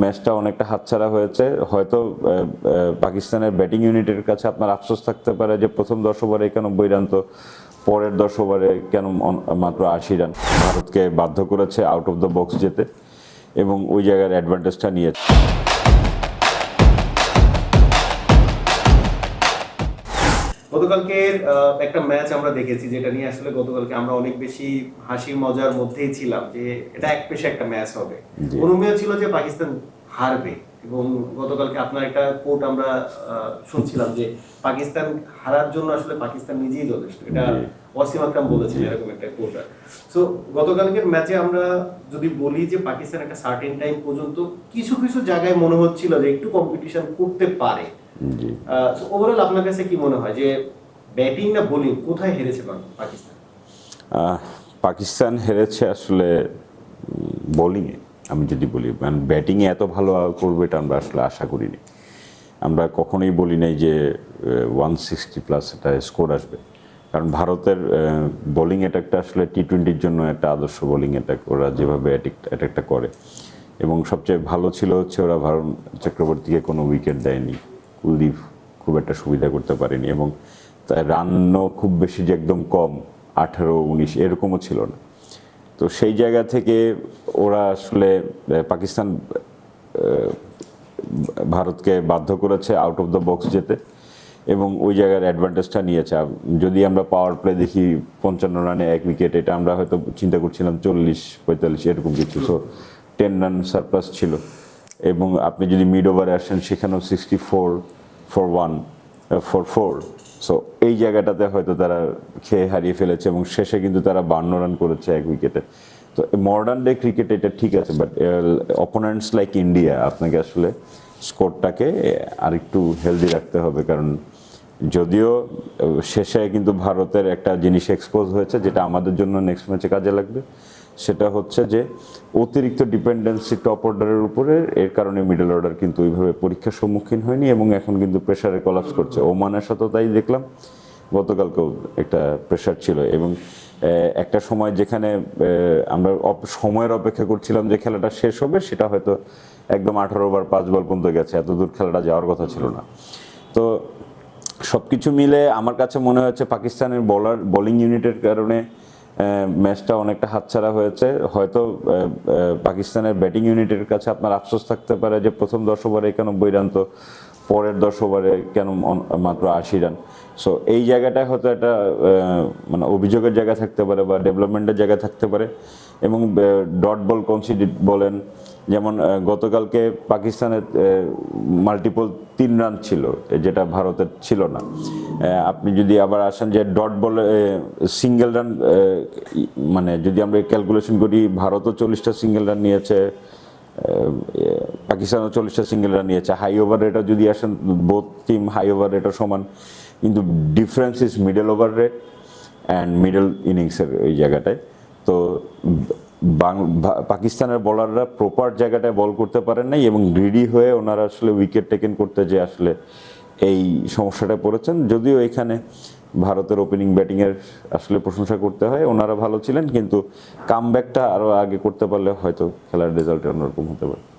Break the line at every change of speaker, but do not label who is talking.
ম্যাচটা অনেকটা হাতছাড়া হয়েছে। হয়তো পাকিস্তানের ব্যাটিং ইউনিটের কাছে আপনার আফসোস থাকতে পারে যে প্রথম দশ ওভারে একানব্বই রান, তো পরের দশ ওভারে কেন মাত্র আশি রান? ভারতকে বাধ্য করেছে আউট অফ দ্য বক্স যেতে এবং ওই জায়গার অ্যাডভান্টেজটা নিয়েছে।
গতকালকের একটা ম্যাচ আমরা দেখেছি যেটা নিয়ে আসলে গতকালকে আমরা অনেক বেশি হাসি মজার মধ্যেই ছিলাম যে এটা এক পেশে একটা ম্যাচ হবে। অনুমেয় ছিল যে পাকিস্তান হারবে এবং গতকালকে আপনার একটা কোট আমরা শুনছিলাম যে পাকিস্তান হারার জন্য আসলে পাকিস্তান নিজেই যথেষ্ট। এটা। ওয়াসিম আকরাম বলেছেন এরকম একটা কোট সো গতকালকের ম্যাচে আমরা যদি বলি যে পাকিস্তান একটা সার্টেন টাইম পর্যন্ত কিছু কিছু জায়গায় মনে হচ্ছিল যে একটু কম্পিটিশন করতে পারে।
জি।
ওভারঅল আপনার কাছে কি মনে হয় যে ব্যাটিং না বোলিং কোথায় হেরেছে পাকিস্তান?
পাকিস্তান হেরেছে আসলে বোলিংয়ে আমি যদি বলি মানে ব্যাটিংয়ে এত ভালো করবে এটা আমরা আসলে আশা করিনি। আমরা কখনোই বলি নাই যে ওয়ান সিক্সটি প্লাস এটা স্কোর আসবে। কারণ ভারতের বোলিং অ্যাটাকটা আসলে টি টোয়েন্টির জন্য একটা আদর্শ বোলিং অ্যাটাক ওরা যেভাবে অ্যাটাকটা করে। এবং সবচেয়ে ভালো ছিল হচ্ছে ওরা ভারত চক্রবর্তীকে কোনো উইকেট দেয়নি। কুলদীপ খুব একটা সুবিধা করতে পারেনি এবং তার রানও খুব বেশি যে একদম কম, আঠারো, উনিশ, এরকমও ছিল না। তো সেই জায়গা থেকে ওরা আসলে পাকিস্তান ভারতকে বাধ্য করেছে আউট অফ দ্য বক্স যেতে এবং ওই জায়গার অ্যাডভান্টেজটা নিয়েছে। যদি আমরা পাওয়ার প্লে দেখি, পঞ্চান্ন রানে এক উইকেট এটা আমরা হয়তো চিন্তা করছিলাম চল্লিশ, পঁয়তাল্লিশ, এরকম কিছু। সো টেন রান সারপ্লাস ছিল। এবং আপনি যদি মিড ওভারে আসেন, সেখানেও sixty four four one four four so এই জায়গাটাতে হয়তো তারা খেয়ে হারিয়ে ফেলেছে এবং শেষে কিন্তু তারা বান্ন রান করেছে এক উইকেটে তো মডার্ন ডে ক্রিকেট এটা ঠিক আছে বাট অপোনেন্টস লাইক ইন্ডিয়া আপনাকে আসলে স্কোরটাকে আরেকটু হেলদি রাখতে হবে, কারণ যদিও শেষে কিন্তু ভারতের একটা জিনিস এক্সপোজ হয়েছে, যেটা আমাদের জন্য নেক্সট ম্যাচে কাজে লাগবে। সেটা হচ্ছে যে অতিরিক্ত ডিপেন্ডেন্সি টপ অর্ডারের উপরে, এর কারণে মিডল অর্ডার কিন্তু ওইভাবে পরীক্ষার সম্মুখীন হয়নি এবং এখন কিন্তু প্রেশারে কলাপস করছে। ওমানের সাথেও তাই দেখলাম। গতকালকেও একটা প্রেশার ছিল এবং একটা সময় যেখানে আমরা সময়ের অপেক্ষা করছিলাম যে খেলাটা শেষ হবে, সেটা হয়তো একদম আঠারো ওভার পাঁচ বল পর্যন্ত গেছে। এত দূর খেলাটা যাওয়ার কথা ছিল না। তো সব কিছু মিলে আমার কাছে মনে হচ্ছে পাকিস্তানের বলার বোলিং ইউনিটের কারণে ম্যাচটা অনেকটা হাতছাড়া হয়েছে। হয়তো পাকিস্তানের ব্যাটিং ইউনিটের কাছে আপনার আফসোস থাকতে পারে যে প্রথম দশ ওভারে একানব্বই রান, তো পরের দশ ওভারে কেন মাত্র আশি রান? সো এই জায়গাটায় হয়তো একটা মানে অভিযোগের জায়গা থাকতে পারে বা ডেভেলপমেন্টের জায়গা থাকতে পারে। এবং ডট বল কনসিডিড বলেন, যেমন গতকালকে পাকিস্তানের মাল্টিপল তিন রান ছিল যেটা ভারতের ছিল না। আপনি যদি আবার আসেন যে ডট বলে সিঙ্গেল রান মানে যদি আমরা ক্যালকুলেশন করি, ভারতও চল্লিশটা সিঙ্গেল রান নিয়েছে পাকিস্তানও চল্লিশটা সিঙ্গেল রান নিয়েছে। হাই ওভার রেটও যদি আসেন বোথ টিম হাই ওভার রেটও সমান, কিন্তু difference is middle over rate and middle ইনিংসের ওই জায়গাটায়। তো পাকিস্তানের বলাররা প্রপার জায়গাটায় বল করতে পারেন নাই এবং গ্রিডি হয়ে ওনারা আসলে উইকেট টেকেন করতে যে আসলে এই সমস্যাটা পড়েছেন। যদিও এখানে ভারতের ওপেনিং ব্যাটিংয়ের আসলে প্রশংসা করতে হয়। ওনারা ভালো ছিলেন, কিন্তু কামব্যাকটা আরও আগে করতে পারলে হয়তো খেলার রেজাল্ট অন্যরকম হতে পারে।